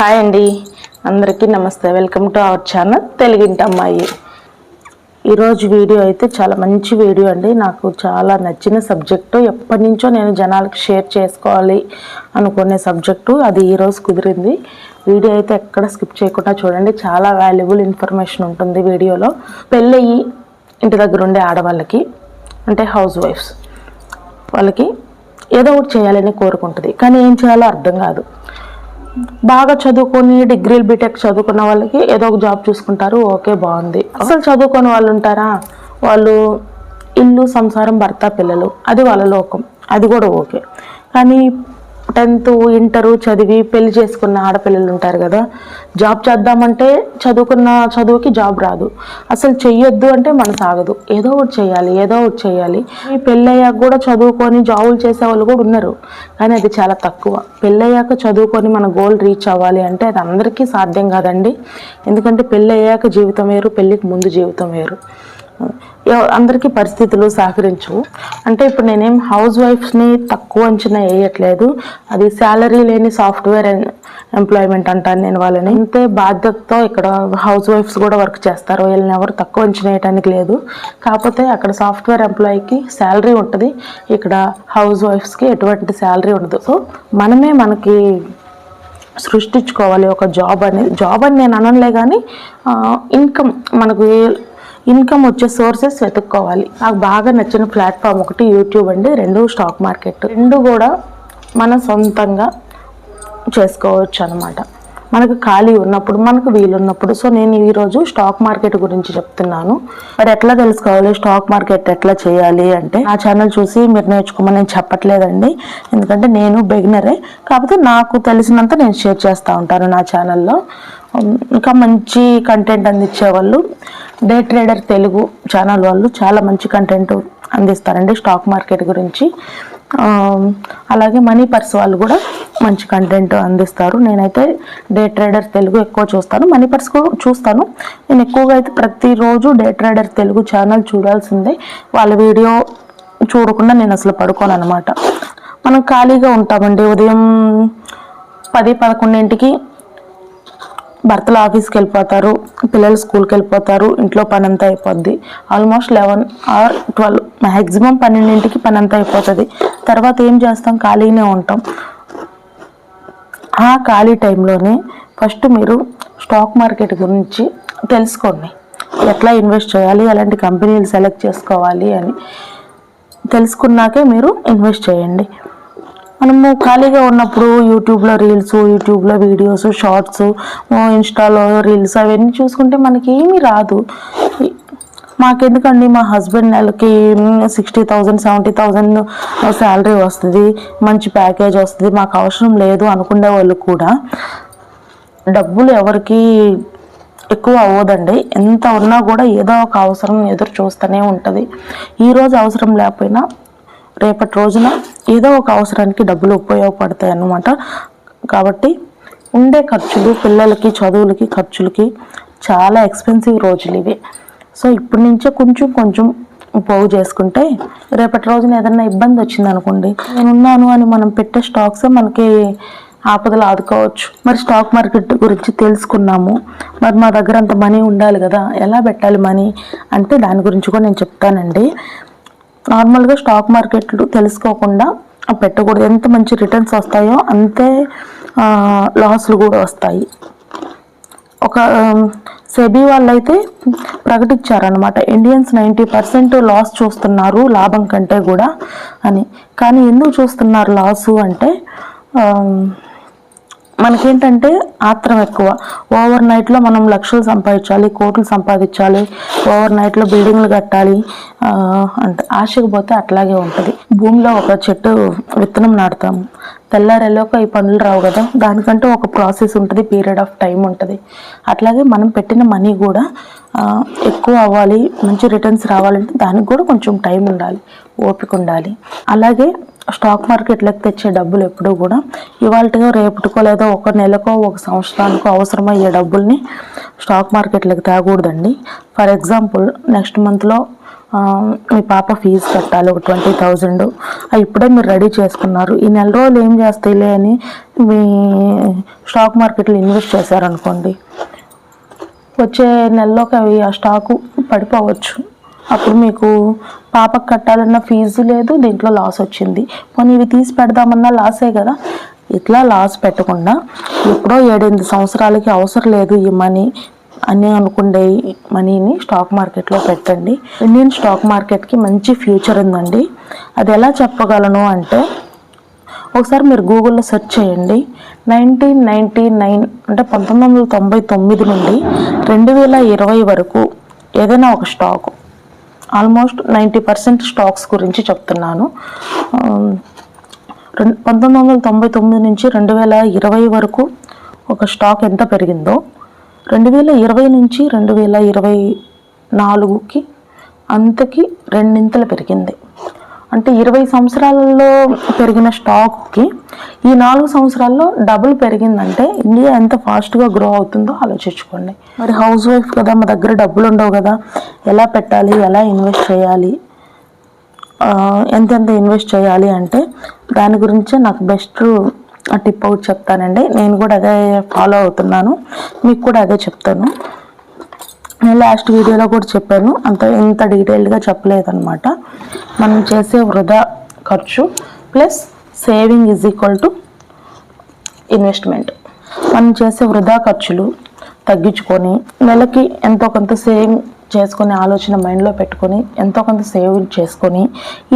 Hi అండి. అందరికీ నమస్తే. వెల్కమ్ టు అవర్ ఛానల్ తెలుగింటి అమ్మాయి ఈరోజు వీడియో అయితే చాలా మంచి వీడియో అండి. నాకు చాలా నచ్చిన సబ్జెక్టు ఎప్పటి నుంచో నేను జనాలకు షేర్ చేసుకోవాలి అనుకునే సబ్జెక్టు అది ఈరోజు కుదిరింది. వీడియో అయితే ఎక్కడ స్కిప్ చేయకుండా చూడండి. చాలా వాల్యుబుల్ ఇన్ఫర్మేషన్ ఉంటుంది వీడియోలో. పెళ్ళయి ఇంటి దగ్గర ఉండే ఆడవాళ్ళకి అంటే హౌస్ వైఫ్స్ వాళ్ళకి ఏదో ఒకటి చేయాలని కోరుకుంటుంది. కానీ ఏం చేయాలో అర్థం కాదు. బాగా చదువుకొని డిగ్రీలు బీటెక్ చదువుకున్న వాళ్ళకి ఏదో ఒక జాబ్ చూసుకుంటారు. ఓకే బాగుంది. అసలు చదువుకొని వాళ్ళు ఉంటారా? వాళ్ళు ఇల్లు సంసారం భర్త పిల్లలు. అది వాళ్ళ లోకం. అది కూడా ఓకే. కానీ టెన్త్ ఇంటరు చదివి పెళ్ళి చేసుకున్న ఆడపిల్లలు ఉంటారు కదా జాబ్ చేద్దామంటే చదువుకున్న చదువుకి జాబ్ రాదు. అసలు చెయ్యొద్దు అంటే మన సాగదు ఏదో ఒకటి చేయాలి ఏదో ఒకటి చేయాలి. ఈ పెళ్ళయ్యాక కూడా చదువుకొని జాబులు చేసే వాళ్ళు కూడా ఉన్నారు. కానీ అది చాలా తక్కువ. పెళ్ళయ్యాక చదువుకొని మన గోల్ రీచ్ అవ్వాలి అంటే అది అందరికీ సాధ్యం కాదండి. ఎందుకంటే పెళ్ళయ్యాక జీవితం వేరు పెళ్ళికి ముందు జీవితం వేరు. అందరికీ పరిస్థితులు సహకరించవు. అంటే ఇప్పుడు నేనేం హౌస్ వైఫ్స్ని తక్కువ అంచనా వేయట్లేదు. అది శాలరీ లేని సాఫ్ట్వేర్ ఎంప్లాయ్మెంట్ అంటాను నేను వాళ్ళని. అంతే బాధ్యతతో ఇక్కడ హౌస్ వైఫ్స్ కూడా వర్క్ చేస్తారు. వీళ్ళని ఎవరు తక్కువ అంచనా వేయడానికి లేదు. కాకపోతే అక్కడ సాఫ్ట్వేర్ ఎంప్లాయీకి శాలరీ ఉంటుంది. ఇక్కడ హౌస్ వైఫ్స్కి ఎటువంటి శాలరీ ఉండదు. సో మనమే మనకి సృష్టించుకోవాలి ఒక జాబ్ అనేది జాబ్ అని నేను అనలే కానీ ఇన్కమ్ మనకు ఇన్కమ్ వచ్చే సోర్సెస్ వెతుక్కోవాలి. నాకు బాగా నచ్చిన ప్లాట్ఫామ్ ఒకటి యూట్యూబ్ అండి రెండు స్టాక్ మార్కెట్. రెండు కూడా మన సొంతంగా చేసుకోవచ్చు అనమాట మనకు ఖాళీ ఉన్నప్పుడు మనకు వీలున్నప్పుడు సో నేను ఈరోజు స్టాక్ మార్కెట్ గురించి చెప్తున్నాను. మరి ఎట్లా తెలుసుకోవాలి? స్టాక్ మార్కెట్ ఎట్లా చేయాలి అంటే నా ఛానల్ చూసి మీరు నేర్చుకోమని నేను చెప్పట్లేదండి. ఎందుకంటే నేను బిగినరే కాకపోతే నాకు తెలిసినంత నేను షేర్ చేస్తూ ఉంటాను నా ఛానల్లో ఇంకా మంచి కంటెంట్ అందించే వాళ్ళు డే ట్రేడర్ తెలుగు ఛానల్ వాళ్ళు చాలా మంచి కంటెంట్ అందిస్తారండి స్టాక్ మార్కెట్ గురించి. అలాగే మనీ పర్స్ వాళ్ళు కూడా మంచి కంటెంట్ అందిస్తారు. నేనైతే డే ట్రేడర్ తెలుగు ఎక్కువ చూస్తాను. మనీ పర్స్ చూస్తాను. నేను ఎక్కువగా అయితే ప్రతిరోజు డే ట్రేడర్ తెలుగు ఛానల్ చూడాల్సిందే. వాళ్ళ వీడియో చూడకుండా నేను అసలు పడుకోను అనమాట మనం ఖాళీగా ఉంటామండి. ఉదయం పది పదకొండింటికి భర్తలు ఆఫీస్కి వెళ్ళిపోతారు పిల్లలు స్కూల్కి వెళ్ళిపోతారు ఇంట్లో పని అంతా అయిపోద్ది. Almost eleven or twelve maximum పన్నెండింటికి పని అంతా అయిపోతుంది. తర్వాత ఏం చేస్తాం? ఖాళీనే ఉంటాం. ఆ ఖాళీ టైంలోనే ఫస్ట్ మీరు స్టాక్ మార్కెట్ గురించి తెలుసుకోండి. ఎట్లా ఇన్వెస్ట్ చేయాలి? ఎలాంటి కంపెనీలు సెలెక్ట్ చేసుకోవాలి అని తెలుసుకున్నాకే మీరు ఇన్వెస్ట్ చేయండి. మనము ఖాళీగా ఉన్నప్పుడు యూట్యూబ్లో రీల్స్ యూట్యూబ్లో వీడియోస్ షార్ట్స్ ఇన్స్టాలో రీల్స్ అవన్నీ చూసుకుంటే మనకి ఏమీ రాదు. మాకెందుకండి మా హస్బెండ్ నెలకి sixty thousand seventy thousand salary వస్తుంది మంచి ప్యాకేజ్ వస్తుంది మాకు అవసరం లేదు అనుకునే వాళ్ళు కూడా డబ్బులు ఎవరికి ఎక్కువ అవ్వదండి. ఎంత ఉన్నా కూడా ఏదో ఒక అవసరం ఎదురు చూస్తూనే ఉంటుంది. ఈరోజు అవసరం లేకపోయినా రేపటి రోజున ఏదో ఒక అవసరానికి డబ్బులు ఉపయోగపడతాయి అన్నమాట. కాబట్టి ఉండే ఖర్చులు పిల్లలకి చదువులకి ఖర్చులకి చాలా ఎక్స్పెన్సివ్ రోజులు ఇవి. సో ఇప్పటి నుంచే కొంచెం కొంచెం పోగు చేసుకుంటే రేపటి రోజున ఏదైనా ఇబ్బంది వచ్చింది అనుకోండి నేనున్నాను అని మనం పెట్టే స్టాక్స్ మనకి ఆపదలు ఆదుకోవచ్చు. మరి స్టాక్ మార్కెట్ గురించి తెలుసుకున్నాము. మరి మా దగ్గర అంత మనీ ఉండాలి కదా ఎలా పెట్టాలి మనీ అంటే దాని గురించి కూడా నేను చెప్తానండి. నార్మల్గా స్టాక్ మార్కెట్లు తెలుసుకోకుండా పెట్టకూడదు. ఎంత మంచి రిటర్న్స్ వస్తాయో అంతే లాస్లు కూడా వస్తాయి. ఒక సెబీ వాళ్ళైతే ప్రకటించారనమాట ఇండియన్స్ నైంటీ పర్సెంట్ లాస్ చూస్తున్నారు లాభం కంటే కూడా అని. కానీ ఎందుకు చూస్తున్నారు లాసు అంటే మనకేంటంటే ఆత్రం ఎక్కువ. ఓవర్ నైట్లో మనం లక్షలు సంపాదించాలి కోట్లు సంపాదించాలి ఓవర్ నైట్లో బిల్డింగ్లు కట్టాలి అంటే ఆశకు పోతే అట్లాగే ఉంటుంది. భూమిలో ఒక చెట్టు విత్తనం నాటుతాము తెల్లారేలోకి ఈ పనులు రావు కదా. దానికంటే ఒక ప్రాసెస్ ఉంటుంది పీరియడ్ ఆఫ్ టైం ఉంటుంది. అట్లాగే మనం పెట్టిన మనీ కూడా ఎక్కువ అవ్వాలి మంచి రిటర్న్స్ రావాలంటే దానికి కూడా కొంచెం టైం ఉండాలి ఓపిక ఉండాలి. అలాగే స్టాక్ మార్కెట్లోకి తెచ్చే డబ్బులు ఎప్పుడూ కూడా ఇవాళకో రేపటికో లేదా ఒక నెలకో ఒక సంవత్సరానికో అవసరమయ్యే డబ్బుల్ని స్టాక్ మార్కెట్లోకి తేకూడదండి. ఫర్ ఎగ్జాంపుల్ నెక్స్ట్ మంత్లో మీ పాప ఫీజు కట్టాలి ఒక ట్వంటీ థౌజండ్. ఇప్పుడే మీరు రెడీ చేసుకున్నారు. ఈ నెల రోజులు ఏం చేస్తాయిలే అని మీ స్టాక్ మార్కెట్లో ఇన్వెస్ట్ చేశారనుకోండి. వచ్చే నెలలోకి అవి ఆ స్టాకు పడిపోవచ్చు. అప్పుడు మీకు పాపకు కట్టాలన్న ఫీజు లేదు దీంట్లో లాస్ వచ్చింది. పోనీ ఇవి తీసి పెడదామన్నా లాసే కదా. ఇట్లా లాస్ పెట్టకుండా ఎప్పుడో ఏడెనిమిది సంవత్సరాలకి అవసరం లేదు ఈ మనీ. అని అనుకునే ఈ మనీని స్టాక్ మార్కెట్లో పెట్టండి. ఇండియన్ స్టాక్ మార్కెట్కి మంచి ఫ్యూచర్ ఉందండి. అది ఎలా చెప్పగలను అంటే ఒకసారి మీరు గూగుల్లో సెర్చ్ చేయండి. నైన్టీన్ నైంటీ నైన్ అంటే పంతొమ్మిది వందల తొంభై తొమ్మిది నుండి రెండు వేల ఇరవై వరకు ఏదైనా ఒక stock almost ninety percent stocks గురించి చెప్తున్నాను. రెండు పంతొమ్మిది వందల తొంభై తొమ్మిది నుంచి రెండు వేల ఇరవై వరకు ఒక స్టాక్ ఎంత పెరిగిందో రెండు వేల ఇరవై నుంచి రెండు వేల ఇరవై నాలుగుకి అంతకి రెండింతలు పెరిగింది. అంటే ఇరవై సంవత్సరాలలో పెరిగిన స్టాక్కి ఈ నాలుగు సంవత్సరాల్లో డబుల్ పెరిగిందంటే ఇండియా ఎంత ఫాస్ట్గా గ్రో అవుతుందో ఆలోచించుకోండి. మరి హౌస్ వైఫ్ కదా మా దగ్గర డబ్బులు ఉండవు కదా ఎలా పెట్టాలి ఎలా ఇన్వెస్ట్ చేయాలి ఎంతెంత ఇన్వెస్ట్ చేయాలి అంటే దాని గురించే నాకు బెస్ట్ టిప్ అవుట్ చెప్తానండి. నేను కూడా అదే ఫాలో అవుతున్నాను. మీకు కూడా అదే చెప్తాను. నేను లాస్ట్ వీడియోలో కూడా చెప్పాను. అంత ఇంత డీటెయిల్డ్గా చెప్పలేదన్నమాట. మనం చేసే వృధా ఖర్చు plus saving is equal to investment మనం చేసే వృధా ఖర్చులు తగ్గించుకొని నెలకి ఎంతో కొంత సేవింగ్ చేసుకునే ఆలోచన మైండ్లో పెట్టుకొని ఎంతో కొంత సేవింగ్ చేసుకొని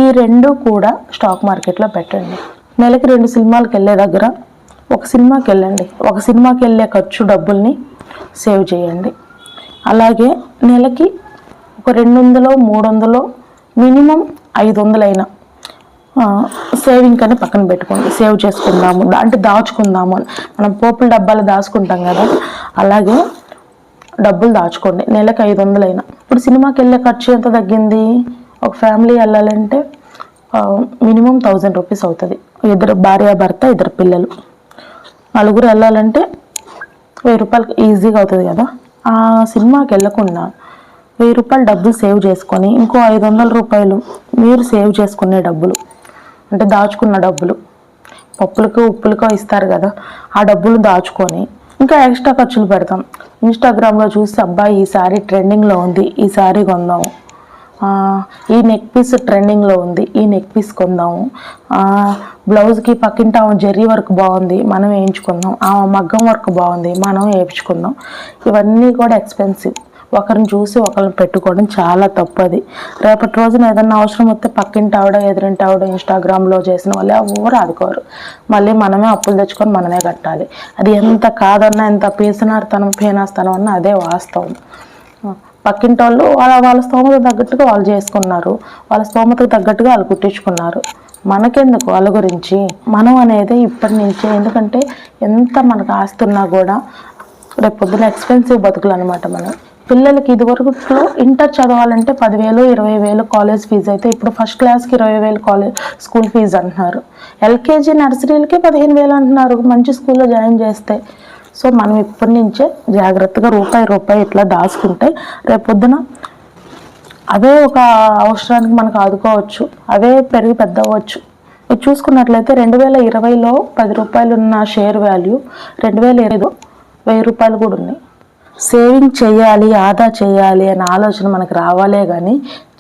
ఈ రెండు కూడా స్టాక్ మార్కెట్లో పెట్టండి. నెలకి రెండు సినిమాలకు వెళ్ళే దగ్గర ఒక సినిమాకి వెళ్ళండి. ఒక సినిమాకి వెళ్ళే ఖర్చు డబ్బుల్ని సేవ్ చేయండి. అలాగే నెలకి ఒక రెండు వందలో మూడు వందలో మినిమం ఐదు వందలైనా సేవింగ్ అని పక్కన పెట్టుకోండి. సేవ్ చేసుకుందాము అంటే దాచుకుందాము. అని మనం పోపుల డబ్బాలు దాచుకుంటాం కదా. అలాగే డబ్బులు దాచుకోండి. నెలకు ఐదు వందలైనా ఇప్పుడు సినిమాకి వెళ్ళే ఖర్చు ఎంత తగ్గింది? ఒక ఫ్యామిలీ వెళ్ళాలంటే మినిమం థౌజండ్ రూపీస్ అవుతుంది. ఇద్దరు భార్య భర్త ఇద్దరు పిల్లలు. నలుగురు వెళ్ళాలంటే వెయ్యి రూపాయలకి ఈజీగా అవుతుంది కదా. ఆ సినిమాకి వెళ్ళకుండా వెయ్యి రూపాయలు డబ్బులు సేవ్ చేసుకొని ఇంకో ఐదు వందల రూపాయలు మీరు సేవ్ చేసుకునే డబ్బులు. అంటే దాచుకున్న డబ్బులు. పప్పులకు ఉప్పులకో ఇస్తారు కదా. ఆ డబ్బులు దాచుకొని ఇంకా ఎక్స్ట్రా ఖర్చులు పెడతాం. ఇన్స్టాగ్రామ్లో చూసి అబ్బాయి ఈ శారీ ట్రెండింగ్లో ఉంది. ఈ శారీ కొందాము. ఈ నెక్ పీస్ ట్రెండింగ్లో ఉంది. ఈ నెక్ పీస్ కొందాము. బ్లౌజ్కి పక్కింటి ఆమె జెర్రీ వర్క్ బాగుంది. మనం వేయించుకుందాం. ఆ మగ్గం వర్క్ బాగుంది. మనం వేయించుకుందాం. ఇవన్నీ కూడా ఎక్స్పెన్సివ్ ఒకరిని చూసి ఒకరిని పెట్టుకోవడం చాలా తప్పది. రేపటి రోజున ఏదన్నా అవసరం వస్తే పక్కింటి ఆవిడ ఎదురింటి ఆవిడ ఇన్స్టాగ్రామ్లో చేసిన వాళ్ళే ఎవరు ఆదుకోరు. మళ్ళీ మనమే అప్పులు తెచ్చుకొని మనమే కట్టాలి. అది ఎంత కాదన్నా ఎంత పీసనార్తనం పీనాస్తనం అన్నా అదే వాస్తవం. పక్కింటి వాళ్ళు వాళ్ళ వాళ్ళ స్తోమత తగ్గట్టుగా వాళ్ళు చేసుకున్నారు. వాళ్ళ స్తోమతకు తగ్గట్టుగా వాళ్ళు కుట్టించుకున్నారు మనకెందుకు వాళ్ళ గురించి? మనం అనేది ఇప్పటి నుంచే. ఎందుకంటే ఎంత మనకు ఆస్తున్నా కూడా రేపు పొద్దున ఎక్స్పెన్సివ్ బతుకులు అనమాట మనం. పిల్లలకి ఇదివరకు ఇంటర్ చదవాలంటే పదివేలు ఇరవై వేలు కాలేజ్ ఫీజు అయితే ఇప్పుడు ఫస్ట్ క్లాస్కి ఇరవై వేలు కాలేజ్ స్కూల్ ఫీజు అంటున్నారు. ఎల్కేజీ నర్సరీలకి పదిహేను వేలు అంటున్నారు. మంచి స్కూల్లో జాయిన్ చేస్తే సో మనం ఇప్పటి నుంచే జాగ్రత్తగా రూపాయి రూపాయి ఇట్లా దాచుకుంటే రేపు పొద్దున అవే ఒక అవసరానికి మనకు ఆదుకోవచ్చు అవే పెరిగి పెద్ద అవ్వచ్చు చూసుకున్నట్లయితే రెండు వేల ఇరవైలో పది రూపాయలు ఉన్న షేర్ వాల్యూ రెండు వేల ఇరవై వెయ్యి రూపాయలు కూడా ఉన్నాయి సేవింగ్ చేయాలి ఆదా చేయాలి అనే ఆలోచన మనకు రావాలే కానీ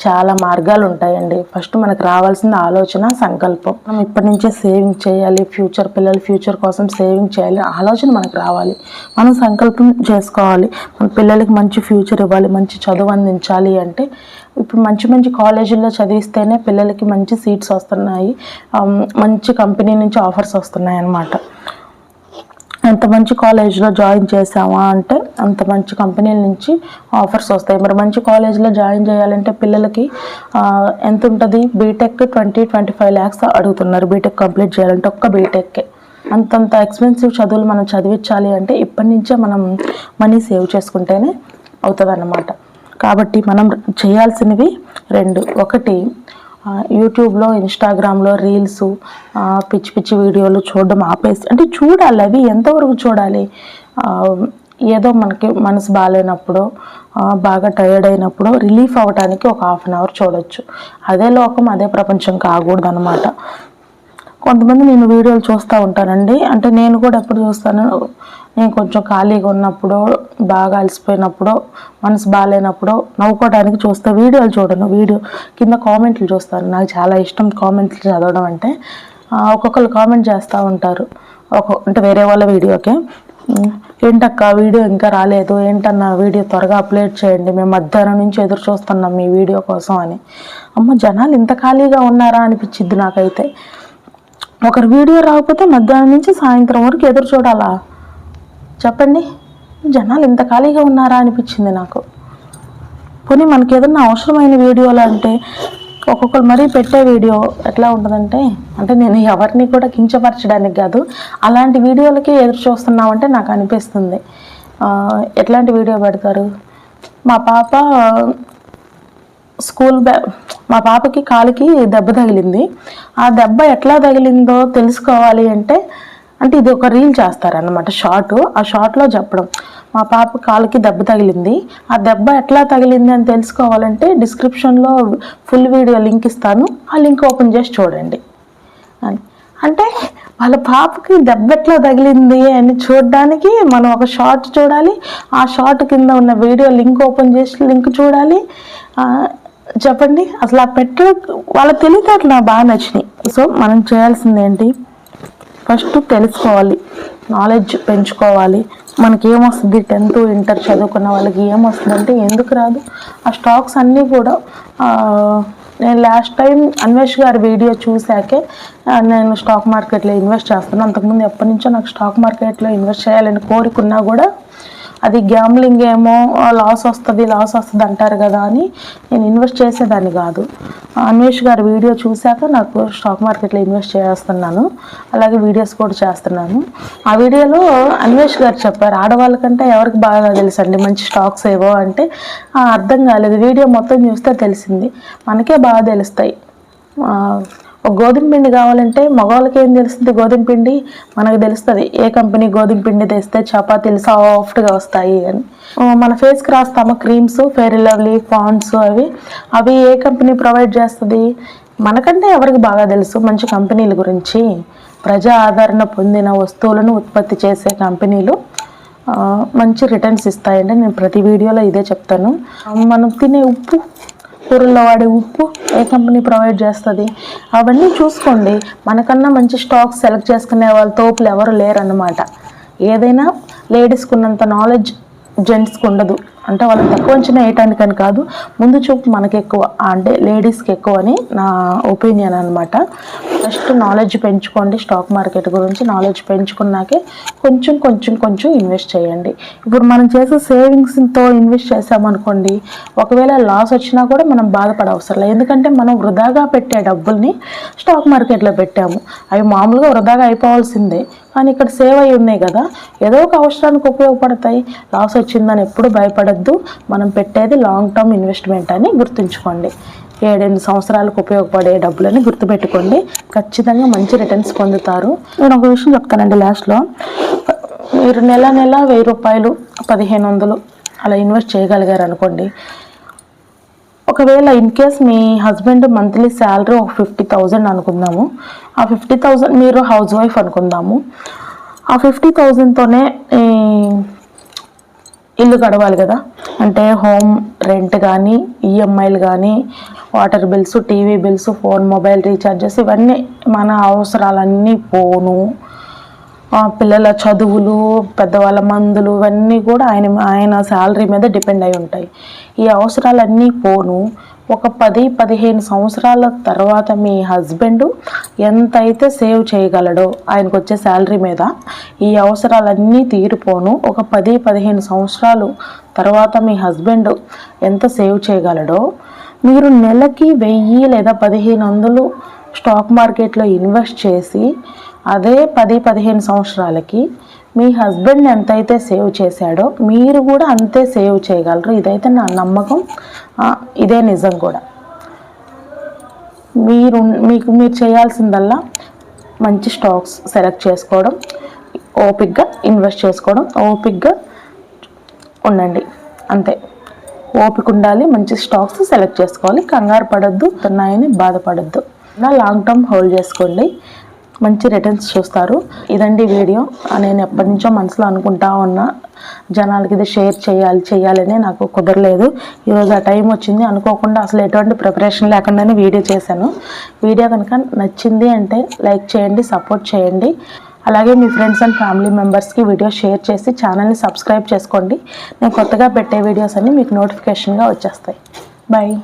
చాలా మార్గాలు ఉంటాయండి ఫస్ట్ మనకు రావాల్సిన ఆలోచన సంకల్పం. మనం ఇప్పటి నుంచే సేవింగ్ చేయాలి ఫ్యూచర్ పిల్లల ఫ్యూచర్ కోసం సేవింగ్ చేయాలి ఆలోచన మనకు రావాలి. మనం సంకల్పం చేసుకోవాలి. మన పిల్లలకి మంచి ఫ్యూచర్ ఇవ్వాలి మంచి చదువు అందించాలి అంటే ఇప్పుడు మంచి మంచి కాలేజీల్లో చదివిస్తేనే పిల్లలకి మంచి సీట్స్ వస్తున్నాయి. మంచి కంపెనీ నుంచి ఆఫర్స్ వస్తున్నాయి అన్నమాట ఎంత మంచి కాలేజ్లో జాయిన్ చేసామా అంటే అంత మంచి కంపెనీల నుంచి ఆఫర్స్ వస్తాయి. మరి మంచి కాలేజ్లో జాయిన్ చేయాలంటే పిల్లలకి ఎంత ఉంటుంది? BTech twenty twenty five lakhs అడుగుతున్నారు బీటెక్ కంప్లీట్ చేయాలంటే ఒక్క బీటెక్కే అంతంత ఎక్స్పెన్సివ్ చదువులు మనం చదివించాలి అంటే ఇప్పటి నుంచే మనం మనీ సేవ్ చేసుకుంటేనే అవుతుంది అన్నమాట కాబట్టి మనం చేయాల్సినవి రెండు. ఒకటి యూట్యూబ్లో ఇన్స్టాగ్రామ్లో రీల్స్ పిచ్చి పిచ్చి వీడియోలు చూడడం ఆపేసి అంటే చూడాలి అవి ఎంతవరకు చూడాలి? ఏదో మనకి మనసు బాగాలేనప్పుడు బాగా టైర్డ్ అయినప్పుడు రిలీఫ్ అవ్వడానికి ఒక హాఫ్ అన్ అవర్ చూడొచ్చు. అదే లోకం అదే ప్రపంచం కాకూడదు అనమాట కొంతమంది నేను వీడియోలు చూస్తూ ఉంటానండి. అంటే నేను కూడా ఎప్పుడు చూస్తాను నేను కొంచెం ఖాళీగా ఉన్నప్పుడు బాగా అలసిపోయినప్పుడు మనసు బాగాలేనప్పుడు నవ్వుకోవడానికి చూస్తే వీడియోలు చూడను. వీడియో కింద కామెంట్లు చూస్తాను. నాకు చాలా ఇష్టం కామెంట్లు చదవడం అంటే. ఒక్కొక్కరు కామెంట్ చేస్తూ ఉంటారు. ఒక అంటే వేరే వాళ్ళ వీడియోకే. ఏంటక్క వీడియో ఇంకా రాలేదు. ఏంటన్నా వీడియో త్వరగా అప్లోడ్ చేయండి. మేము మధ్యాహ్నం నుంచి ఎదురు చూస్తున్నాం మీ వీడియో కోసం అని. అమ్మ జనాలు ఇంత ఖాళీగా ఉన్నారా అనిపించిద్ది నాకైతే. ఒకరి వీడియో రాకపోతే మధ్యాహ్నం నుంచి సాయంత్రం వరకు ఎదురు చూడాలా? చెప్పండి. జనాలు ఇంత ఖాళీగా ఉన్నారా అనిపించింది నాకు. పోనీ మనకి ఏదన్నా అవసరమైన వీడియోలు అంటే ఒక్కొక్కరు మరీ పెట్టే వీడియో ఎట్లా ఉంటుందంటే అంటే నేను ఎవరిని కూడా కించపరచడానికి కాదు అలాంటి వీడియోలకి ఎదురు చూస్తున్నామంటే నాకు అనిపిస్తుంది. ఎట్లాంటి వీడియో పెడతారు? మా పాప స్కూల్ బ్యా మా పాపకి కాలుకి దెబ్బ తగిలింది. ఆ దెబ్బ ఎట్లా తగిలిందో తెలుసుకోవాలి అంటే అంటే ఇది ఒక రీల్ చేస్తారన్నమాట షార్ట్ ఆ షార్ట్లో చెప్పడం మా పాప కాలుకి దెబ్బ తగిలింది. ఆ దెబ్బ ఎట్లా తగిలింది అని తెలుసుకోవాలంటే డిస్క్రిప్షన్లో ఫుల్ వీడియో లింక్ ఇస్తాను. ఆ లింక్ ఓపెన్ చేసి చూడండి. అని. అంటే వాళ్ళ పాపకి దెబ్బ ఎట్లా తగిలింది అని చూడడానికి మనం ఒక షార్ట్ చూడాలి. ఆ షార్ట్ కింద ఉన్న వీడియో లింక్ ఓపెన్ చేసి లింక్ చూడాలి. చెప్పండి. అసలు ఆ పెట్ట వాళ్ళ తెలివితేటలు నాకు బాగా నచ్చినాయి. సో మనం చేయాల్సింది ఏంటి? ఫస్ట్ తెలుసుకోవాలి నాలెడ్జ్ పెంచుకోవాలి. మనకి ఏమొస్తుంది టెన్త్ ఇంటర్ చదువుకున్న వాళ్ళకి ఏమొస్తుంది అంటే ఎందుకు రాదు? ఆ స్టాక్స్ అన్నీ కూడా నేను లాస్ట్ టైం అన్వేష్ గారి వీడియో చూశాకే నేను స్టాక్ మార్కెట్లో ఇన్వెస్ట్ చేస్తాను అంతకుముందు ఎప్పటి నుంచో నాకు స్టాక్ మార్కెట్లో ఇన్వెస్ట్ చేయాలని కోరుకున్నా కూడా అది గ్యామ్లింగ్ ఏమో లాస్ వస్తుంది లాస్ వస్తుంది అంటారు కదా అని నేను ఇన్వెస్ట్ చేసేదాన్ని కాదు. అన్వేష్ గారి వీడియో చూశాక నాకు స్టాక్ మార్కెట్లో ఇన్వెస్ట్ చేస్తున్నాను. అలాగే వీడియోస్ కూడా చేస్తున్నాను. ఆ వీడియోలో అన్వేష్ గారు చెప్పారు ఆడవాళ్ళకంటే ఎవరికి బాగా తెలుసండి? మంచి స్టాక్స్ ఏవో? అంటే అర్థం కాలేదు. వీడియో మొత్తం చూస్తే తెలిసింది. మనకే బాగా తెలుస్తాయి. గోధుమ పిండి కావాలంటే మగవాళ్ళకి ఏం తెలుస్తుంది గోధుమ పిండి? మనకు తెలుస్తుంది. ఏ కంపెనీ గోధుమ పిండి తెస్తే చపాతీలు సాఫ్ట్గా వస్తాయి అని. మన ఫేస్కి రాస్తాము క్రీమ్స్ ఫెయిర్ లవ్లీ ఫాండ్స్ అవి. అవి ఏ కంపెనీ ప్రొవైడ్ చేస్తుంది? మనకంటే ఎవరికి బాగా తెలుసు మంచి కంపెనీల గురించి. ప్రజా ఆదరణ పొందిన వస్తువులను ఉత్పత్తి చేసే కంపెనీలు మంచి రిటర్న్స్ ఇస్తాయండి. నేను ప్రతి వీడియోలో ఇదే చెప్తాను. మనం తినే ఉప్పు కూరల్లో వాడే ఉప్పు ఏ కంపెనీ ప్రొవైడ్ చేస్తుంది? అవన్నీ చూసుకోండి. మనకన్నా మంచి స్టాక్స్ సెలెక్ట్ చేసుకునే వాళ్ళ తోపులు ఎవరు లేరన్నమాట. ఏదైనా లేడీస్కి ఉన్నంత నాలెడ్జ్ జెంట్స్కి ఉండదు. అంటే వాళ్ళని తక్కువ అంచనా వేయటానికని కాదు ముందు చూపు మనకి ఎక్కువ అంటే లేడీస్కి ఎక్కువ అని నా ఒపీనియన్ అనమాట ఫస్ట్ నాలెడ్జ్ పెంచుకోండి స్టాక్ మార్కెట్ గురించి నాలెడ్జ్ పెంచుకున్నాకే కొంచెం కొంచెం కొంచెం ఇన్వెస్ట్ చేయండి. ఇప్పుడు మనం చేసే సేవింగ్స్తో ఇన్వెస్ట్ చేసామనుకోండి ఒకవేళ లాస్ వచ్చినా కూడా మనం బాధపడవసరం లేదు. ఎందుకంటే మనం వృధాగా పెట్టే డబ్బుల్ని స్టాక్ మార్కెట్లో పెట్టాము. అవి మామూలుగా వృధాగా అయిపోవాల్సిందే. కానీ ఇక్కడ సేవ్ అయి ఉన్నాయి కదా. ఏదో ఒక అవసరానికి ఉపయోగపడతాయి. లాస్ వచ్చిందని ఎప్పుడు భయపడద్దు. మనం పెట్టేది లాంగ్ టర్మ్ ఇన్వెస్ట్మెంట్ అని గుర్తుంచుకోండి. ఏడెనిమిది సంవత్సరాలకు ఉపయోగపడే డబ్బులని గుర్తుపెట్టుకోండి. ఖచ్చితంగా మంచి రిటర్న్స్ పొందుతారు. నేను ఒక విషయం చెప్తానండి లాస్ట్లో మీరు నెల నెల వెయ్యి రూపాయలు పదిహేను వందలు అలా ఇన్వెస్ట్ చేయగలిగారు అనుకోండి ఒకవేళ ఇన్ కేస్ మీ హస్బెండ్ మంత్లీ శాలరీ ఒక ఫిఫ్టీ థౌజండ్ అనుకుందాము. ఆ ఫిఫ్టీ థౌజండ్ మీరు హౌస్ వైఫ్ అనుకుందాము. ఆ ఫిఫ్టీ థౌజండ్తోనే ఇల్లు గడవాలి కదా. అంటే హోమ్ రెంట్ కానీ ఈఎంఐలు కానీ water bills TV bills phone mobile recharges ఇవన్నీ మన అవసరాలన్నీ పోను. పిల్లల చదువులు పెద్దవాళ్ళ మందులు ఇవన్నీ కూడా ఆయన ఆయన శాలరీ మీద డిపెండ్ అయి ఉంటాయి. ఈ అవసరాలన్నీ పోను. ఒక పది పదిహేను సంవత్సరాల తర్వాత మీ హస్బెండ్ ఎంతైతే సేవ్ చేయగలడో ఆయనకు వచ్చే శాలరీ మీద ఈ అవసరాలన్నీ తీరిపోను. ఒక పది పదిహేను సంవత్సరాలు తర్వాత మీ హస్బెండ్ ఎంత సేవ్ చేయగలడో మీరు నెలకి వెయ్యి లేదా పదిహేను వందలు స్టాక్ మార్కెట్లో ఇన్వెస్ట్ చేసి అదే పది పదిహేను సంవత్సరాలకి మీ హస్బెండ్ ఎంతైతే సేవ్ చేశాడో మీరు కూడా అంతే సేవ్ చేయగలరు. ఇదైతే నా నమ్మకం. ఇదే నిజం కూడా. మీరు మీకు మీరు చేయాల్సిందల్లా మంచి స్టాక్స్ సెలెక్ట్ చేసుకోవడం ఓపిక్గా ఇన్వెస్ట్ చేసుకోవడం ఓపిక్గా ఉండండి. అంతే. ఓపిక ఉండాలి మంచి స్టాక్స్ సెలెక్ట్ చేసుకోవాలి. కంగారు పడద్దు ఉన్నాయని బాధపడొద్దు. నా లాంగ్ టర్మ్ హోల్డ్ చేసుకోండి. మంచి రిటర్న్స్ చూస్తారు. ఇదండి వీడియో. నేను ఎప్పటి నుంచో మనసులో అనుకుంటా ఉన్నా జనాలకి ఇది షేర్ చేయాలి చేయాలని నాకు కుదరలేదు. ఈరోజు ఆ టైం వచ్చింది. అనుకోకుండా అసలు ఎటువంటి ప్రిపరేషన్ లేకుండానే వీడియో చేశాను. వీడియో కనుక నచ్చింది అంటే లైక్ చేయండి సపోర్ట్ చేయండి. అలాగే మీ ఫ్రెండ్స్ అండ్ ఫ్యామిలీ మెంబర్స్కి వీడియో షేర్ చేసి ఛానల్ని సబ్స్క్రైబ్ చేసుకోండి. నేను కొత్తగా పెట్టే వీడియోస్ అన్నీ మీకు నోటిఫికేషన్గా వచ్చేస్తాయి. బాయ్